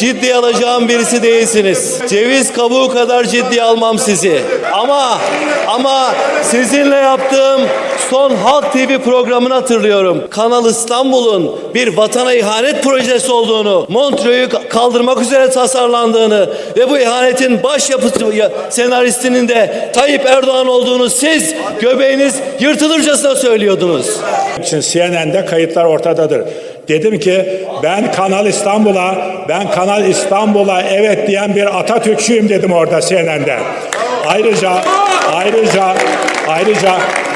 ciddi alacağım birisi değilsiniz. Ceviz kabuğu kadar ciddi almam sizi. Ama ama sizinle yaptığım son Halk TV programını hatırlıyorum. Kanal İstanbul'un bir vatana ihanet projesi olduğunu, Montreux'u kaldırmak üzere tasarlandığını ve bu ihanetin baş yapısı ya- senaristinin de Tayyip Erdoğan olduğunu siz göbeğiniz yırtılırcasına söylüyordunuz. için CNN'de kayıtlar ortadadır. Dedim ki ben Kanal İstanbul'a, ben Kanal İstanbul'a evet diyen bir Atatürkçüyüm dedim orada CNN'de. Ayrıca, ayrıca, ayrıca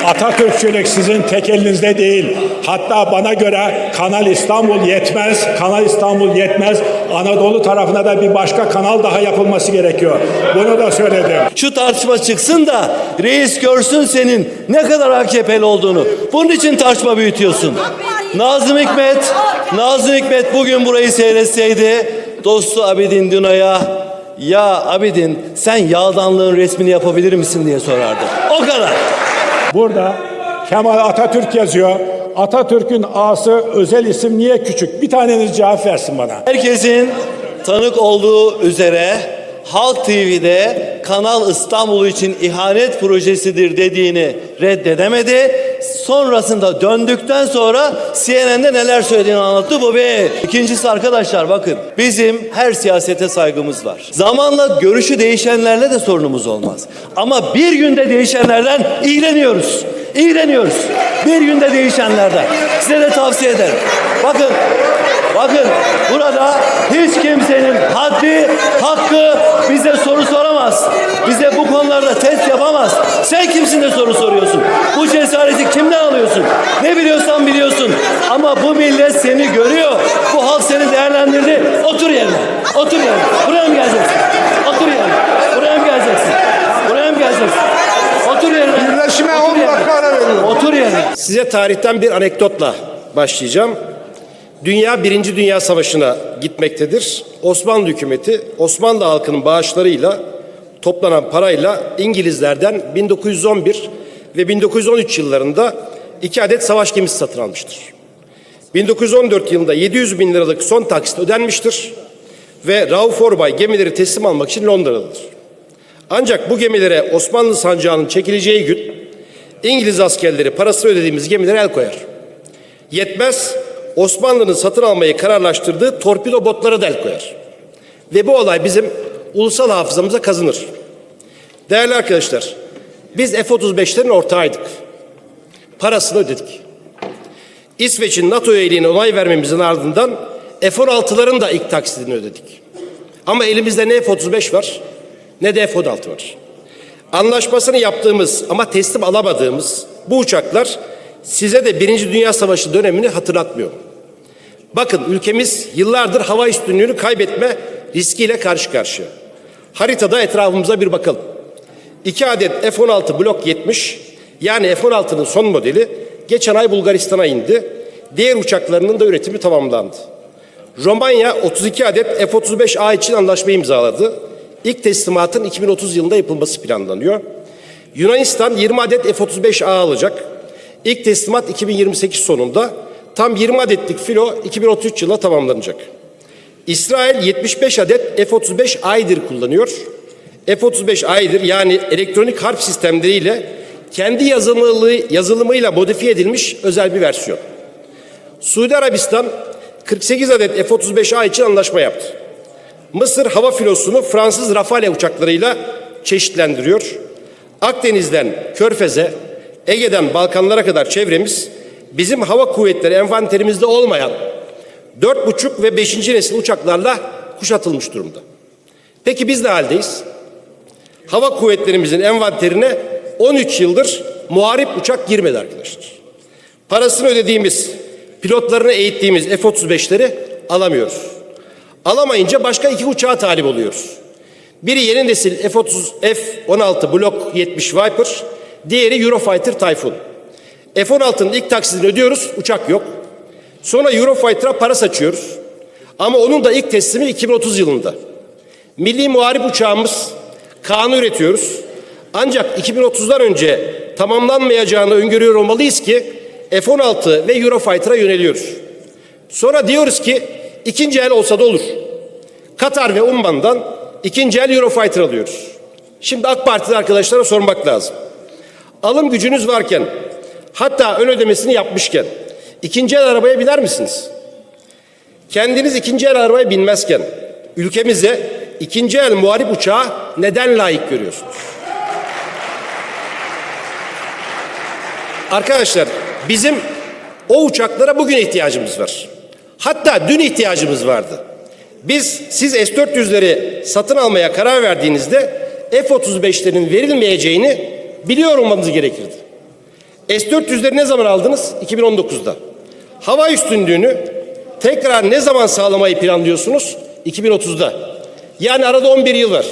Atatürkçülük sizin tek elinizde değil. Hatta bana göre Kanal İstanbul yetmez, Kanal İstanbul yetmez. Anadolu tarafına da bir başka kanal daha yapılması gerekiyor. Bunu da söyledim. Şu tartışma çıksın da reis görsün senin ne kadar AKP'li olduğunu. Bunun için tartışma büyütüyorsun. Nazım Hikmet, Nazım Hikmet bugün burayı seyretseydi dostu Abidin Duna'ya ya Abidin sen yağdanlığın resmini yapabilir misin diye sorardı. O kadar. Burada Kemal Atatürk yazıyor. Atatürk'ün A'sı özel isim niye küçük? Bir taneniz cevap versin bana. Herkesin tanık olduğu üzere Halk TV'de Kanal İstanbul için ihanet projesidir dediğini reddedemedi. Sonrasında döndükten sonra CNN'de neler söylediğini anlattı bu bir. İkincisi arkadaşlar bakın bizim her siyasete saygımız var. Zamanla görüşü değişenlerle de sorunumuz olmaz. Ama bir günde değişenlerden iğreniyoruz. İğreniyoruz. Bir günde değişenlerden. Size de tavsiye ederim. Bakın Bakın burada hiç kimsenin haddi, hakkı bize soru soramaz. Bize bu konularda test yapamaz. Sen kimsin de soru soruyorsun? Bu cesareti kimden alıyorsun? Ne biliyorsan biliyorsun. Ama bu millet seni görüyor. Bu halk seni değerlendirdi. Otur yerine. Otur yerine. Buraya mı geleceksin? Otur yerine. Buraya mı geleceksin? Buraya mı geleceksin? Otur yerine. Birleşime Otur 10 yerine. dakika ara veriyorum. Otur yerine. Size tarihten bir anekdotla başlayacağım. Dünya Birinci Dünya Savaşı'na gitmektedir. Osmanlı hükümeti Osmanlı halkının bağışlarıyla toplanan parayla İngilizlerden 1911 ve 1913 yıllarında iki adet savaş gemisi satın almıştır. 1914 yılında 700 bin liralık son taksit ödenmiştir ve Rauf Orbay gemileri teslim almak için Londra'dadır. Ancak bu gemilere Osmanlı sancağının çekileceği gün İngiliz askerleri parasını ödediğimiz gemilere el koyar. Yetmez Osmanlı'nın satın almayı kararlaştırdığı torpido botlara da el koyar. Ve bu olay bizim ulusal hafızamıza kazınır. Değerli arkadaşlar, biz F-35'lerin ortağıydık. Parasını ödedik. İsveç'in NATO üyeliğine onay vermemizin ardından F-16'ların da ilk taksitini ödedik. Ama elimizde ne F-35 var ne de F-16 var. Anlaşmasını yaptığımız ama teslim alamadığımız bu uçaklar size de Birinci Dünya Savaşı dönemini hatırlatmıyor. Bakın ülkemiz yıllardır hava üstünlüğünü kaybetme riskiyle karşı karşıya. Haritada etrafımıza bir bakalım. İki adet F-16 Blok 70 yani F-16'nın son modeli geçen ay Bulgaristan'a indi. Diğer uçaklarının da üretimi tamamlandı. Romanya 32 adet F-35A için anlaşma imzaladı. İlk teslimatın 2030 yılında yapılması planlanıyor. Yunanistan 20 adet F-35A alacak. İlk teslimat 2028 sonunda. Tam 20 adetlik filo 2033 yılında tamamlanacak. İsrail 75 adet F-35 Aydir kullanıyor. F-35 Aydir yani elektronik harp sistemleriyle kendi yazılımı, yazılımıyla modifiye edilmiş özel bir versiyon. Suudi Arabistan 48 adet F-35A için anlaşma yaptı. Mısır hava filosunu Fransız Rafale uçaklarıyla çeşitlendiriyor. Akdeniz'den Körfez'e, Ege'den Balkanlara kadar çevremiz bizim hava kuvvetleri envanterimizde olmayan 4,5 ve 5. nesil uçaklarla kuşatılmış durumda. Peki biz ne haldeyiz? Hava kuvvetlerimizin envanterine 13 yıldır muharip uçak girmedi arkadaşlar. Parasını ödediğimiz, pilotlarını eğittiğimiz F-35'leri alamıyoruz. Alamayınca başka iki uçağa talip oluyoruz. Biri yeni nesil F-30, F-16 Block 70 Viper, diğeri Eurofighter Typhoon. F-16'nın ilk taksidini ödüyoruz, uçak yok. Sonra Eurofighter'a para saçıyoruz. Ama onun da ilk teslimi 2030 yılında. Milli muharip uçağımız Kaan'ı üretiyoruz. Ancak 2030'dan önce tamamlanmayacağını öngörüyor olmalıyız ki F-16 ve Eurofighter'a yöneliyoruz. Sonra diyoruz ki ikinci el olsa da olur. Katar ve Umman'dan ikinci el Eurofighter alıyoruz. Şimdi AK Partili arkadaşlara sormak lazım. Alım gücünüz varken hatta ön ödemesini yapmışken ikinci el arabaya biner misiniz? Kendiniz ikinci el arabaya binmezken ülkemize ikinci el muharip uçağı neden layık görüyorsunuz? Arkadaşlar bizim o uçaklara bugün ihtiyacımız var. Hatta dün ihtiyacımız vardı. Biz siz S-400'leri satın almaya karar verdiğinizde F-35'lerin verilmeyeceğini biliyor olmanız gerekirdi. S-400'leri ne zaman aldınız? 2019'da. Hava üstünlüğünü tekrar ne zaman sağlamayı planlıyorsunuz? 2030'da. Yani arada 11 yıl var.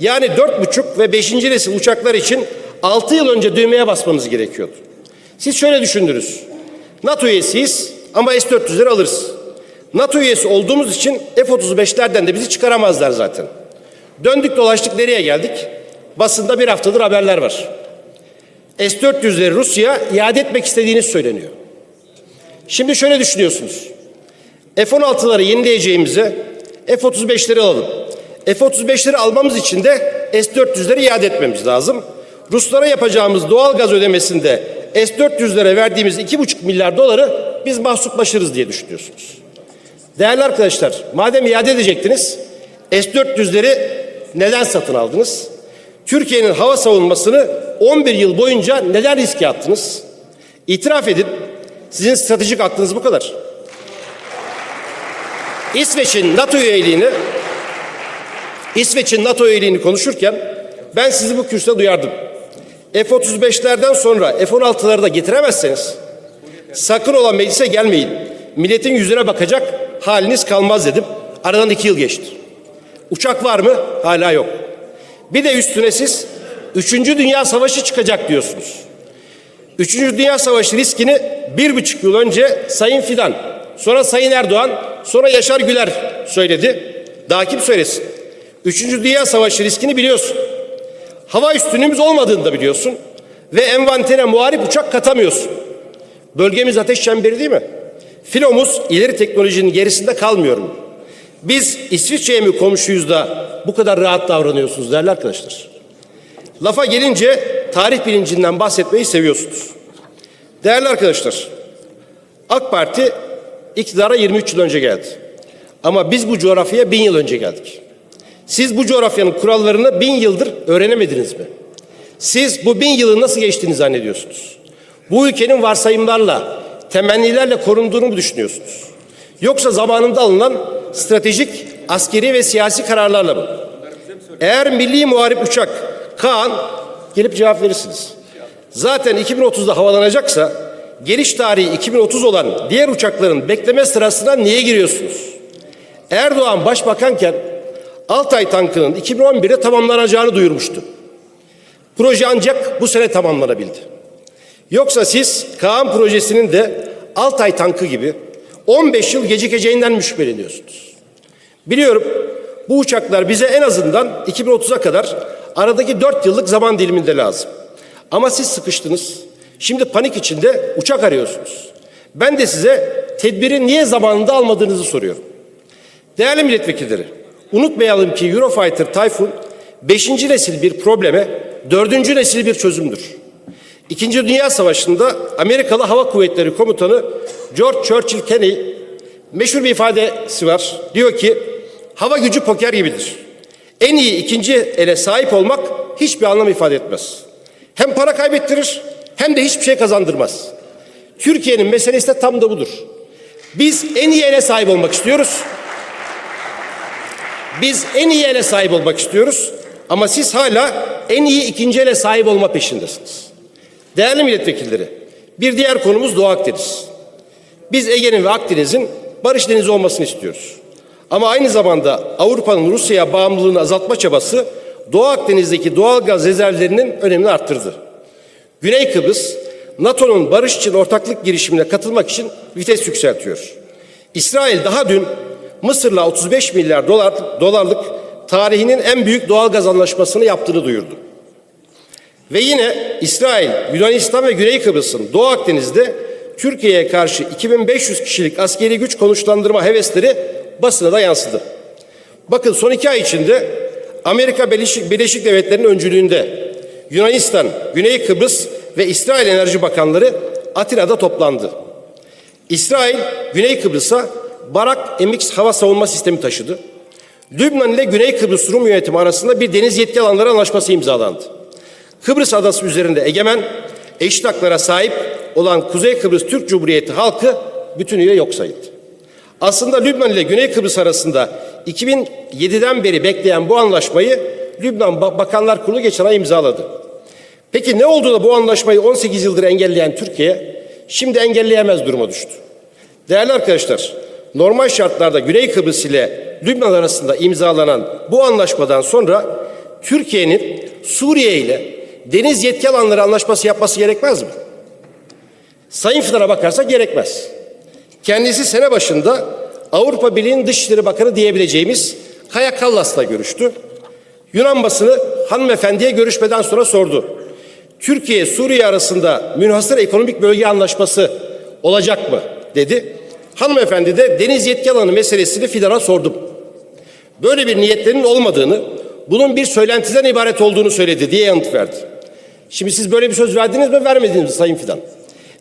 Yani 4,5 ve 5. nesil uçaklar için 6 yıl önce düğmeye basmanız gerekiyordu. Siz şöyle düşündünüz. NATO üyesiyiz ama S-400'leri alırız. NATO üyesi olduğumuz için F-35'lerden de bizi çıkaramazlar zaten. Döndük dolaştık nereye geldik? Basında bir haftadır haberler var. S-400'leri Rusya iade etmek istediğiniz söyleniyor. Şimdi şöyle düşünüyorsunuz. F-16'ları yenileyeceğimize F-35'leri alalım. F-35'leri almamız için de S-400'leri iade etmemiz lazım. Ruslara yapacağımız doğal gaz ödemesinde S-400'lere verdiğimiz 2,5 milyar doları biz mahsuplaşırız diye düşünüyorsunuz. Değerli arkadaşlar, madem iade edecektiniz, S-400'leri neden satın aldınız? Türkiye'nin hava savunmasını 11 yıl boyunca neden riske attınız? İtiraf edin, sizin stratejik aklınız bu kadar. İsveç'in NATO üyeliğini İsveç'in NATO üyeliğini konuşurken ben sizi bu kürsüde duyardım. F-35'lerden sonra F-16'ları da getiremezseniz sakın olan meclise gelmeyin. Milletin yüzüne bakacak haliniz kalmaz dedim. Aradan iki yıl geçti. Uçak var mı? Hala yok. Bir de üstüne siz Üçüncü Dünya Savaşı çıkacak diyorsunuz. Üçüncü Dünya Savaşı riskini bir buçuk yıl önce Sayın Fidan, sonra Sayın Erdoğan, sonra Yaşar Güler söyledi. Daha kim söylesin? Üçüncü Dünya Savaşı riskini biliyorsun. Hava üstünlüğümüz olmadığını da biliyorsun. Ve envantere muharip uçak katamıyorsun. Bölgemiz ateş çemberi değil mi? Filomuz ileri teknolojinin gerisinde kalmıyor mu? Biz İsviçre'ye mi komşuyuz da bu kadar rahat davranıyorsunuz değerli arkadaşlar? Lafa gelince tarih bilincinden bahsetmeyi seviyorsunuz. Değerli arkadaşlar, AK Parti iktidara 23 yıl önce geldi. Ama biz bu coğrafyaya bin yıl önce geldik. Siz bu coğrafyanın kurallarını bin yıldır öğrenemediniz mi? Siz bu bin yılı nasıl geçtiğini zannediyorsunuz? Bu ülkenin varsayımlarla, temennilerle korunduğunu mu düşünüyorsunuz? Yoksa zamanında alınan stratejik, askeri ve siyasi kararlarla mı? Eğer milli muharip uçak Kaan gelip cevap verirsiniz. Zaten 2030'da havalanacaksa geliş tarihi 2030 olan diğer uçakların bekleme sırasına niye giriyorsunuz? Erdoğan başbakanken Altay tankının 2011'de tamamlanacağını duyurmuştu. Proje ancak bu sene tamamlanabildi. Yoksa siz Kaan projesinin de Altay tankı gibi 15 yıl gecikeceğinden mi şüpheleniyorsunuz? Biliyorum bu uçaklar bize en azından 2030'a kadar aradaki 4 yıllık zaman diliminde lazım. Ama siz sıkıştınız. Şimdi panik içinde uçak arıyorsunuz. Ben de size tedbiri niye zamanında almadığınızı soruyorum. Değerli milletvekilleri, unutmayalım ki Eurofighter Typhoon 5. nesil bir probleme 4. nesil bir çözümdür. İkinci Dünya Savaşı'nda Amerikalı Hava Kuvvetleri Komutanı George Churchill Kenney meşhur bir ifadesi var. Diyor ki hava gücü poker gibidir. En iyi ikinci ele sahip olmak hiçbir anlam ifade etmez. Hem para kaybettirir hem de hiçbir şey kazandırmaz. Türkiye'nin meselesi de tam da budur. Biz en iyi ele sahip olmak istiyoruz. Biz en iyi ele sahip olmak istiyoruz. Ama siz hala en iyi ikinci ele sahip olma peşindesiniz. Değerli milletvekilleri, bir diğer konumuz Doğu Akdeniz. Biz Ege'nin ve Akdeniz'in barış denizi olmasını istiyoruz. Ama aynı zamanda Avrupa'nın Rusya'ya bağımlılığını azaltma çabası Doğu Akdeniz'deki doğal gaz rezervlerinin önemini arttırdı. Güney Kıbrıs, NATO'nun barış için ortaklık girişimine katılmak için vites yükseltiyor. İsrail daha dün Mısır'la 35 milyar dolar, dolarlık tarihinin en büyük doğal gaz anlaşmasını yaptığını duyurdu. Ve yine İsrail, Yunanistan ve Güney Kıbrıs'ın Doğu Akdeniz'de Türkiye'ye karşı 2500 kişilik askeri güç konuşlandırma hevesleri basına da yansıdı. Bakın son iki ay içinde Amerika Birleşik, Devletleri'nin öncülüğünde Yunanistan, Güney Kıbrıs ve İsrail Enerji Bakanları Atina'da toplandı. İsrail, Güney Kıbrıs'a Barak MX hava savunma sistemi taşıdı. Lübnan ile Güney Kıbrıs Rum yönetimi arasında bir deniz yetki alanları anlaşması imzalandı. Kıbrıs adası üzerinde egemen, eşit haklara sahip olan Kuzey Kıbrıs Türk Cumhuriyeti halkı bütünüyle yok sayıldı. Aslında Lübnan ile Güney Kıbrıs arasında 2007'den beri bekleyen bu anlaşmayı Lübnan Ba- Bakanlar Kurulu geçen ay imzaladı. Peki ne oldu da bu anlaşmayı 18 yıldır engelleyen Türkiye şimdi engelleyemez duruma düştü? Değerli arkadaşlar, normal şartlarda Güney Kıbrıs ile Lübnan arasında imzalanan bu anlaşmadan sonra Türkiye'nin Suriye ile deniz yetki alanları anlaşması yapması gerekmez mi? Sayın Fidan'a bakarsak gerekmez. Kendisi sene başında Avrupa Birliği'nin Dışişleri Bakanı diyebileceğimiz Kaya Kallas'la görüştü. Yunan basını hanımefendiye görüşmeden sonra sordu. Türkiye Suriye arasında münhasır ekonomik bölge anlaşması olacak mı dedi. Hanımefendi de deniz yetki alanı meselesini Fidan'a sordum. Böyle bir niyetlerinin olmadığını, bunun bir söylentiden ibaret olduğunu söyledi diye yanıt verdi. Şimdi siz böyle bir söz verdiniz mi vermediniz mi Sayın Fidan?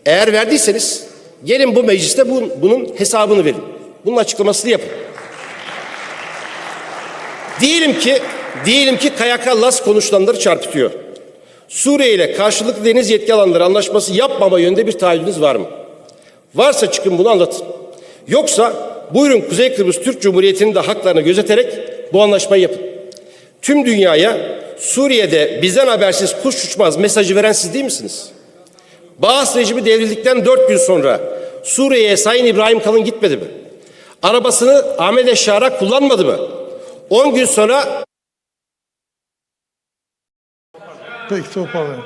Eğer verdiyseniz gelin bu mecliste bu- bunun hesabını verin. Bunun açıklamasını yapın. Diyelim ki diyelim ki Kaya Kallas konuşulanları çarpıtıyor. Suriye ile karşılıklı deniz yetki alanları anlaşması yapmama yönünde bir taahhüdünüz var mı? Varsa çıkın bunu anlatın. Yoksa buyurun Kuzey Kıbrıs Türk Cumhuriyeti'nin de haklarını gözeterek bu anlaşmayı yapın. Tüm dünyaya Suriye'de bizden habersiz kuş uçmaz mesajı veren siz değil misiniz? Bağız rejimi devrildikten dört gün sonra Suriye'ye Sayın İbrahim Kalın gitmedi mi? Arabasını Ahmet Eşşar'a kullanmadı mı? 10 gün sonra Peki toparlayalım.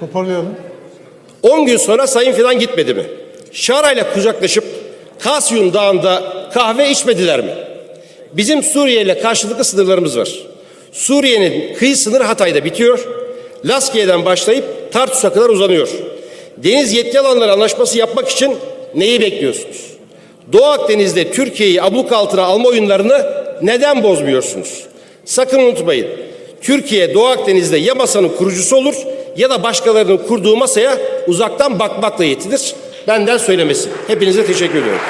Toparlayalım. 10 gün sonra Sayın Fidan gitmedi mi? Şara ile kucaklaşıp Kasyun Dağı'nda kahve içmediler mi? Bizim Suriye ile karşılıklı sınırlarımız var. Suriye'nin kıyı sınırı Hatay'da bitiyor. Laskiye'den başlayıp Tartus'a kadar uzanıyor. Deniz yetki alanları anlaşması yapmak için neyi bekliyorsunuz? Doğu Akdeniz'de Türkiye'yi abluk altına alma oyunlarını neden bozmuyorsunuz? Sakın unutmayın. Türkiye Doğu Akdeniz'de ya masanın kurucusu olur ya da başkalarının kurduğu masaya uzaktan bakmakla yetilir. Benden söylemesi. Hepinize teşekkür ediyorum.